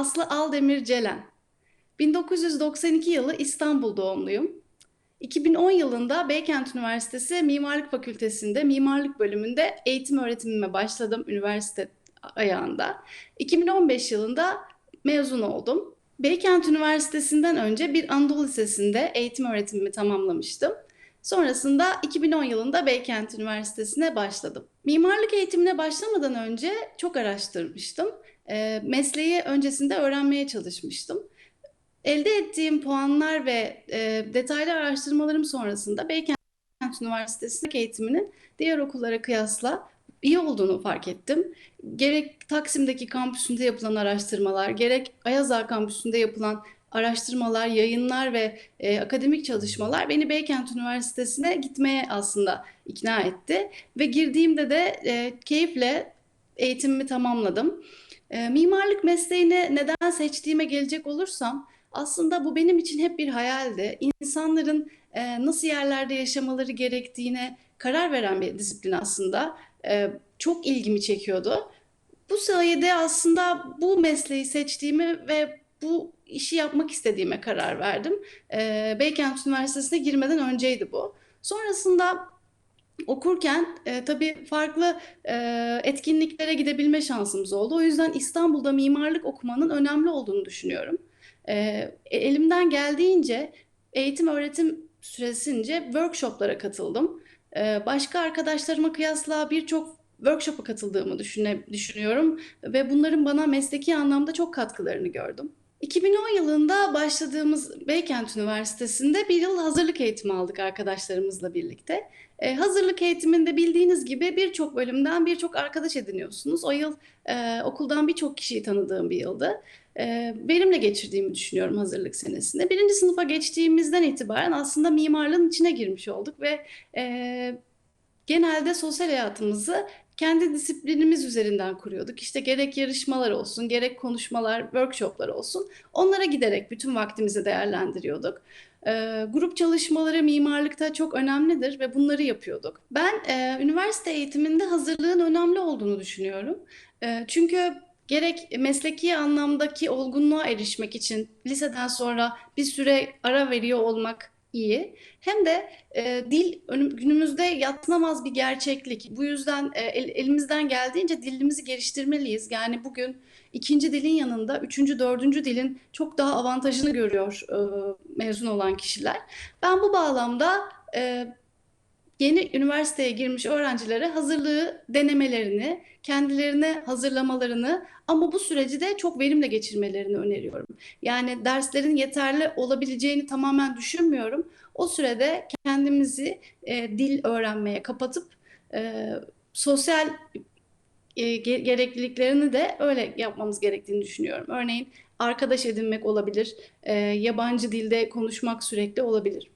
Aslı Aldemir Celen. 1992 yılı İstanbul doğumluyum. 2010 yılında Beykent Üniversitesi Mimarlık Fakültesi'nde mimarlık bölümünde eğitim öğretimime başladım üniversite ayağında. 2015 yılında mezun oldum. Beykent Üniversitesi'nden önce bir Anadolu Lisesi'nde eğitim öğretimimi tamamlamıştım. Sonrasında 2010 yılında Beykent Üniversitesi'ne başladım. Mimarlık eğitimine başlamadan önce çok araştırmıştım. E, mesleği öncesinde öğrenmeye çalışmıştım. Elde ettiğim puanlar ve e, detaylı araştırmalarım sonrasında Beykent Üniversitesi'ndeki eğitiminin diğer okullara kıyasla iyi olduğunu fark ettim. Gerek Taksim'deki kampüsünde yapılan araştırmalar, gerek Ayaz Ağa kampüsünde yapılan araştırmalar, yayınlar ve e, akademik çalışmalar beni Beykent Üniversitesi'ne gitmeye aslında ikna etti. Ve girdiğimde de e, keyifle eğitimimi tamamladım. E, mimarlık mesleğini neden seçtiğime gelecek olursam, aslında bu benim için hep bir hayaldi. İnsanların e, nasıl yerlerde yaşamaları gerektiğine karar veren bir disiplin aslında. E, çok ilgimi çekiyordu. Bu sayede aslında bu mesleği seçtiğimi ve bu işi yapmak istediğime karar verdim. E, Beykent Üniversitesi'ne girmeden önceydi bu. Sonrasında okurken e, tabii farklı e, etkinliklere gidebilme şansımız oldu. O yüzden İstanbul'da mimarlık okumanın önemli olduğunu düşünüyorum. E, elimden geldiğince eğitim öğretim süresince workshoplara katıldım. E, başka arkadaşlarıma kıyasla birçok workshop'a katıldığımı düşüne, düşünüyorum ve bunların bana mesleki anlamda çok katkılarını gördüm. 2010 yılında başladığımız Beykent Üniversitesi'nde bir yıl hazırlık eğitimi aldık arkadaşlarımızla birlikte. Ee, hazırlık eğitiminde bildiğiniz gibi birçok bölümden birçok arkadaş ediniyorsunuz. O yıl e, okuldan birçok kişiyi tanıdığım bir yıldı. E, verimle geçirdiğimi düşünüyorum hazırlık senesinde. Birinci sınıfa geçtiğimizden itibaren aslında mimarlığın içine girmiş olduk ve e, genelde sosyal hayatımızı kendi disiplinimiz üzerinden kuruyorduk. İşte gerek yarışmalar olsun, gerek konuşmalar, workshoplar olsun. Onlara giderek bütün vaktimizi değerlendiriyorduk. E, grup çalışmaları mimarlıkta çok önemlidir ve bunları yapıyorduk. Ben e, üniversite eğitiminde hazırlığın önemli olduğunu düşünüyorum. E, çünkü gerek mesleki anlamdaki olgunluğa erişmek için liseden sonra bir süre ara veriyor olmak iyi. Hem de e, dil günümüzde yatsınamaz bir gerçeklik. Bu yüzden e, el, elimizden geldiğince dilimizi geliştirmeliyiz. Yani bugün ikinci dilin yanında üçüncü, dördüncü dilin çok daha avantajını görüyor e, mezun olan kişiler. Ben bu bağlamda e, yeni üniversiteye girmiş öğrencilere hazırlığı denemelerini, kendilerine hazırlamalarını ama bu süreci de çok verimle geçirmelerini öneriyorum. Yani derslerin yeterli olabileceğini tamamen düşünmüyorum. O sürede kendimizi e, dil öğrenmeye kapatıp e, sosyal e, gerekliliklerini de öyle yapmamız gerektiğini düşünüyorum. Örneğin arkadaş edinmek olabilir, e, yabancı dilde konuşmak sürekli olabilir.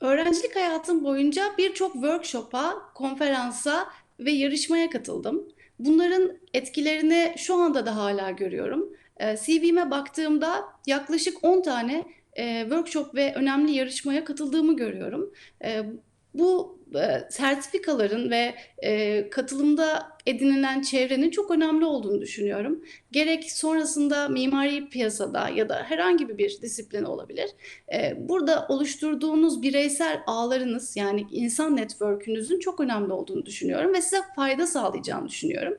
Öğrencilik hayatım boyunca birçok workshop'a, konferansa ve yarışmaya katıldım. Bunların etkilerini şu anda da hala görüyorum. Ee, CV'me baktığımda yaklaşık 10 tane e, workshop ve önemli yarışmaya katıldığımı görüyorum. Ee, bu sertifikaların ve e, katılımda edinilen çevrenin çok önemli olduğunu düşünüyorum. Gerek sonrasında mimari piyasada ya da herhangi bir disiplin olabilir. E, burada oluşturduğunuz bireysel ağlarınız yani insan network'ünüzün çok önemli olduğunu düşünüyorum ve size fayda sağlayacağını düşünüyorum.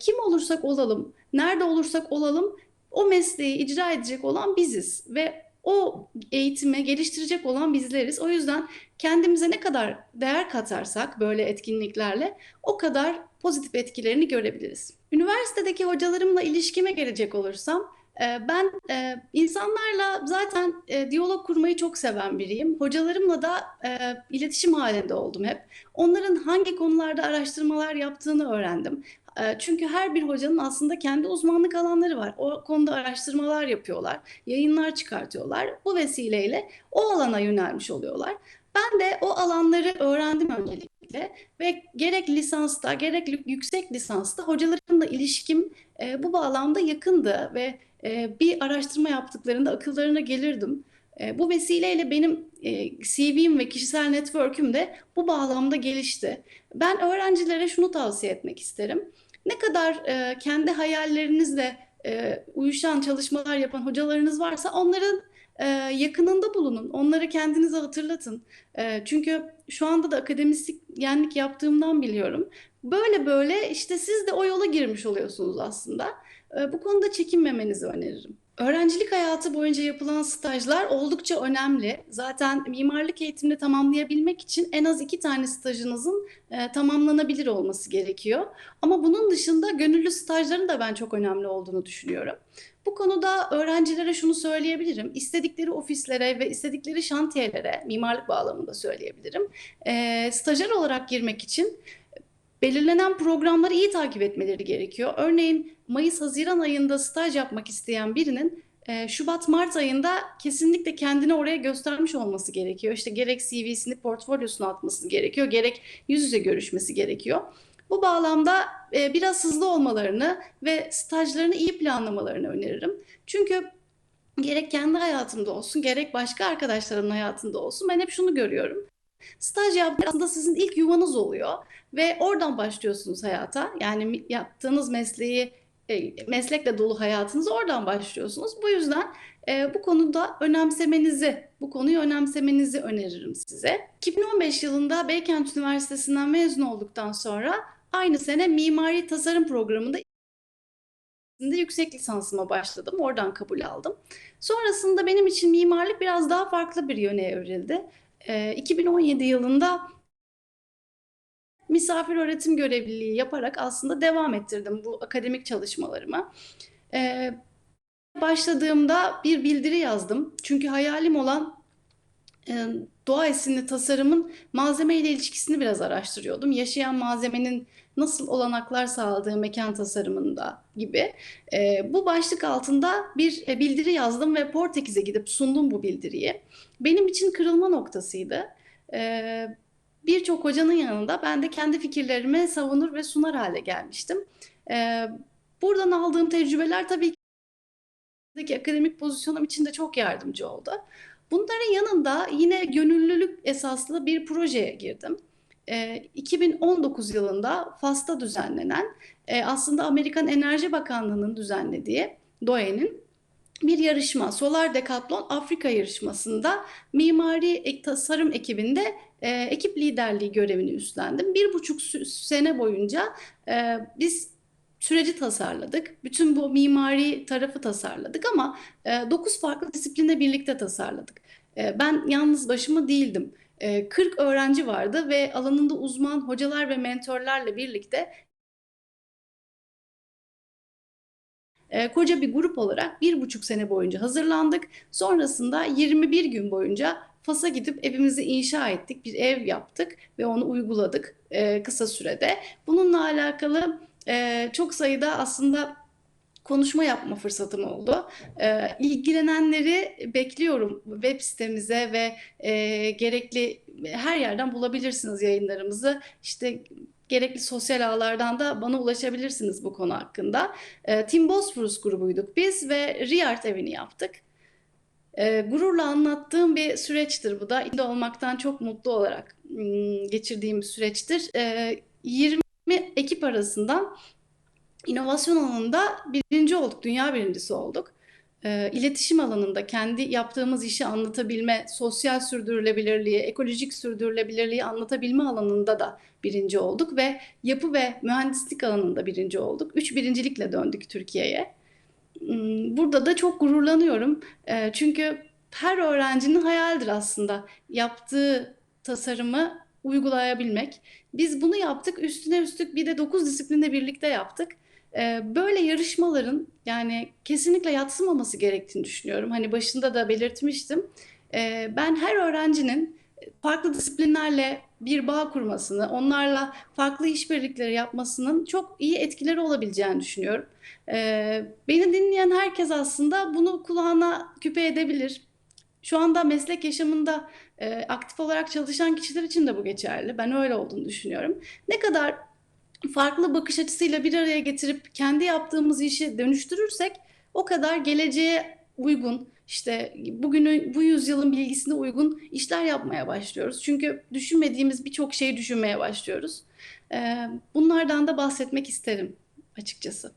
Kim olursak olalım, nerede olursak olalım o mesleği icra edecek olan biziz ve o eğitime geliştirecek olan bizleriz. O yüzden kendimize ne kadar değer katarsak böyle etkinliklerle o kadar pozitif etkilerini görebiliriz. Üniversitedeki hocalarımla ilişkime gelecek olursam e, ben e, insanlarla zaten e, diyalog kurmayı çok seven biriyim. Hocalarımla da iletişim halinde oldum hep. Onların hangi konularda araştırmalar yaptığını öğrendim. Çünkü her bir hocanın aslında kendi uzmanlık alanları var. O konuda araştırmalar yapıyorlar, yayınlar çıkartıyorlar. Bu vesileyle o alana yönelmiş oluyorlar. Ben de o alanları öğrendim öncelikle ve gerek lisansta gerek yüksek lisansta hocalarımla ilişkim e, bu bağlamda yakındı ve e, bir araştırma yaptıklarında akıllarına gelirdim. E, bu vesileyle benim e, CV'm ve kişisel network'üm de bu bağlamda gelişti. Ben öğrencilere şunu tavsiye etmek isterim ne kadar e, kendi hayallerinizle e, uyuşan çalışmalar yapan hocalarınız varsa onların e, yakınında bulunun. Onları kendinize hatırlatın. E, çünkü şu anda da akademisyenlik yaptığımdan biliyorum. Böyle böyle işte siz de o yola girmiş oluyorsunuz aslında. E, bu konuda çekinmemenizi öneririm. Öğrencilik hayatı boyunca yapılan stajlar oldukça önemli. Zaten mimarlık eğitimini tamamlayabilmek için en az iki tane stajınızın e, tamamlanabilir olması gerekiyor. Ama bunun dışında gönüllü stajların da ben çok önemli olduğunu düşünüyorum. Bu konuda öğrencilere şunu söyleyebilirim. İstedikleri ofislere ve istedikleri şantiyelere, mimarlık bağlamında söyleyebilirim. E, stajyer olarak girmek için belirlenen programları iyi takip etmeleri gerekiyor. Örneğin Mayıs-Haziran ayında staj yapmak isteyen birinin e, Şubat-Mart ayında kesinlikle kendini oraya göstermiş olması gerekiyor. İşte gerek CV'sini, portfolyosunu atması gerekiyor, gerek yüz yüze görüşmesi gerekiyor. Bu bağlamda e, biraz hızlı olmalarını ve stajlarını iyi planlamalarını öneririm. Çünkü gerek kendi hayatımda olsun, gerek başka arkadaşlarımın hayatında olsun ben hep şunu görüyorum. Staj yapmak aslında sizin ilk yuvanız oluyor ve oradan başlıyorsunuz hayata. Yani yaptığınız mesleği e, meslekle dolu hayatınız oradan başlıyorsunuz. Bu yüzden e, bu konuda önemsemenizi, bu konuyu önemsemenizi öneririm size. 2015 yılında Beykent Üniversitesi'nden mezun olduktan sonra aynı sene mimari tasarım programında yüksek lisansıma başladım. Oradan kabul aldım. Sonrasında benim için mimarlık biraz daha farklı bir yöne evrildi. 2017 yılında misafir öğretim görevliliği yaparak aslında devam ettirdim bu akademik çalışmalarımı. Başladığımda bir bildiri yazdım. Çünkü hayalim olan doğa esinli tasarımın malzeme ile ilişkisini biraz araştırıyordum. Yaşayan malzemenin nasıl olanaklar sağladığı mekan tasarımında gibi. bu başlık altında bir bildiri yazdım ve Portekiz'e gidip sundum bu bildiriyi. Benim için kırılma noktasıydı. Birçok hocanın yanında ben de kendi fikirlerimi savunur ve sunar hale gelmiştim. buradan aldığım tecrübeler tabii ki akademik pozisyonum için de çok yardımcı oldu. Bunların yanında yine gönüllülük esaslı bir projeye girdim. 2019 yılında Fas'ta düzenlenen aslında Amerikan Enerji Bakanlığı'nın düzenlediği DOE'nin bir yarışma Solar Decathlon Afrika yarışmasında mimari tasarım ekibinde ekip liderliği görevini üstlendim. Bir buçuk sene boyunca biz süreci tasarladık. Bütün bu mimari tarafı tasarladık ama dokuz farklı disiplinle birlikte tasarladık. Ben yalnız başıma değildim. 40 öğrenci vardı ve alanında uzman hocalar ve mentorlarla birlikte koca bir grup olarak bir buçuk sene boyunca hazırlandık. Sonrasında 21 gün boyunca Fas'a gidip evimizi inşa ettik, bir ev yaptık ve onu uyguladık kısa sürede. Bununla alakalı çok sayıda aslında konuşma yapma fırsatım oldu. E, ilgilenenleri bekliyorum web sitemize ve e, gerekli her yerden bulabilirsiniz yayınlarımızı. İşte gerekli sosyal ağlardan da bana ulaşabilirsiniz bu konu hakkında. E, Team Bosphorus grubuyduk biz ve Riart evini yaptık. E, gururla anlattığım bir süreçtir bu da. İçinde olmaktan çok mutlu olarak ım, geçirdiğim bir süreçtir. E, 20 ekip arasından İnovasyon alanında birinci olduk, dünya birincisi olduk. E, iletişim alanında kendi yaptığımız işi anlatabilme, sosyal sürdürülebilirliği, ekolojik sürdürülebilirliği anlatabilme alanında da birinci olduk ve yapı ve mühendislik alanında birinci olduk. Üç birincilikle döndük Türkiye'ye. Hmm, burada da çok gururlanıyorum. E, çünkü her öğrencinin hayaldir aslında yaptığı tasarımı uygulayabilmek. Biz bunu yaptık, üstüne üstlük bir de 9 disiplinle birlikte yaptık. Böyle yarışmaların yani kesinlikle yatsımaması gerektiğini düşünüyorum. Hani başında da belirtmiştim. Ben her öğrencinin farklı disiplinlerle bir bağ kurmasını, onlarla farklı işbirlikleri yapmasının çok iyi etkileri olabileceğini düşünüyorum. Beni dinleyen herkes aslında bunu kulağına küpe edebilir. Şu anda meslek yaşamında aktif olarak çalışan kişiler için de bu geçerli. Ben öyle olduğunu düşünüyorum. Ne kadar farklı bakış açısıyla bir araya getirip kendi yaptığımız işi dönüştürürsek o kadar geleceğe uygun işte bugünü bu yüzyılın bilgisine uygun işler yapmaya başlıyoruz. Çünkü düşünmediğimiz birçok şeyi düşünmeye başlıyoruz. Bunlardan da bahsetmek isterim açıkçası.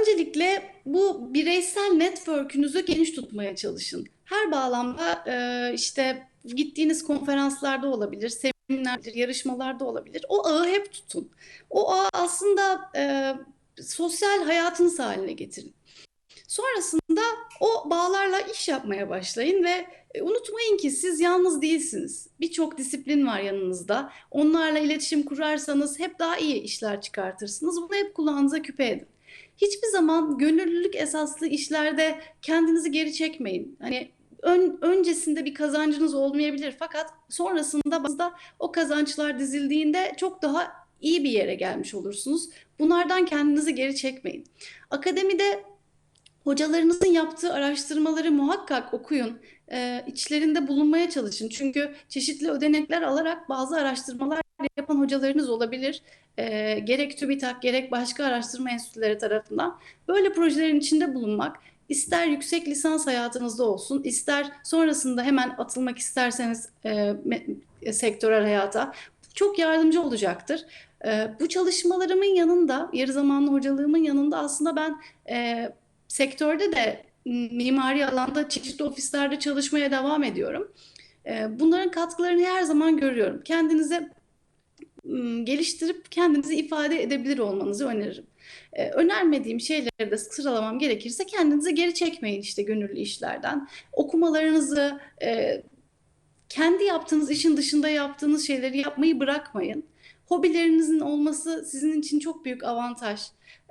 Öncelikle bu bireysel network'ünüzü geniş tutmaya çalışın. Her bağlamda e, işte gittiğiniz konferanslarda olabilir, seminerler, yarışmalarda olabilir. O ağı hep tutun. O ağı aslında e, sosyal hayatınız haline getirin. Sonrasında o bağlarla iş yapmaya başlayın ve e, unutmayın ki siz yalnız değilsiniz. Birçok disiplin var yanınızda. Onlarla iletişim kurarsanız hep daha iyi işler çıkartırsınız. Bunu hep kulağınıza küpe edin. Hiçbir zaman gönüllülük esaslı işlerde kendinizi geri çekmeyin. Hani ön, öncesinde bir kazancınız olmayabilir fakat sonrasında bazda o kazançlar dizildiğinde çok daha iyi bir yere gelmiş olursunuz. Bunlardan kendinizi geri çekmeyin. Akademide Hocalarınızın yaptığı araştırmaları muhakkak okuyun. Ee, içlerinde bulunmaya çalışın. Çünkü çeşitli ödenekler alarak bazı araştırmalar yapan hocalarınız olabilir. Ee, gerek TÜBİTAK gerek başka araştırma enstitüleri tarafından. Böyle projelerin içinde bulunmak, ister yüksek lisans hayatınızda olsun, ister sonrasında hemen atılmak isterseniz e, e, sektörel hayata çok yardımcı olacaktır. Ee, bu çalışmalarımın yanında, yarı zamanlı hocalığımın yanında aslında ben e, sektörde de mimari alanda çeşitli ofislerde çalışmaya devam ediyorum. Ee, Bunların katkılarını her zaman görüyorum. Kendinizi ım, geliştirip kendinizi ifade edebilir olmanızı öneririm. Ee, Önermediğim şeyleri de sıralamam gerekirse kendinizi geri çekmeyin işte gönüllü işlerden. Okumalarınızı, e, kendi yaptığınız işin dışında yaptığınız şeyleri yapmayı bırakmayın. Hobilerinizin olması sizin için çok büyük avantaj.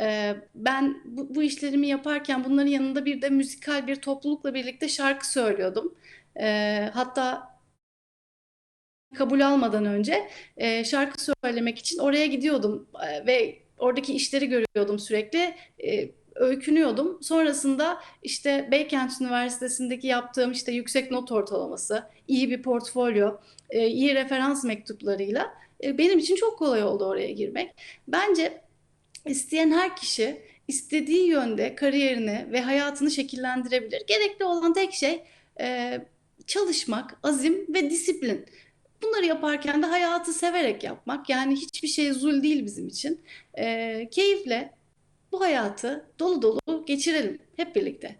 Ee, ben bu, bu işlerimi yaparken bunların yanında bir de müzikal bir toplulukla birlikte şarkı söylüyordum. Ee, hatta kabul almadan önce e, şarkı söylemek için oraya gidiyordum e, ve oradaki işleri görüyordum sürekli. E, öykünüyordum. Sonrasında işte Beykent Üniversitesi'ndeki yaptığım işte yüksek not ortalaması, iyi bir portfolyo, e, iyi referans mektuplarıyla e, benim için çok kolay oldu oraya girmek. Bence isteyen her kişi istediği yönde kariyerini ve hayatını şekillendirebilir. Gerekli olan tek şey e, çalışmak, azim ve disiplin. Bunları yaparken de hayatı severek yapmak. Yani hiçbir şey zul değil bizim için. E, keyifle bu hayatı dolu dolu geçirelim hep birlikte.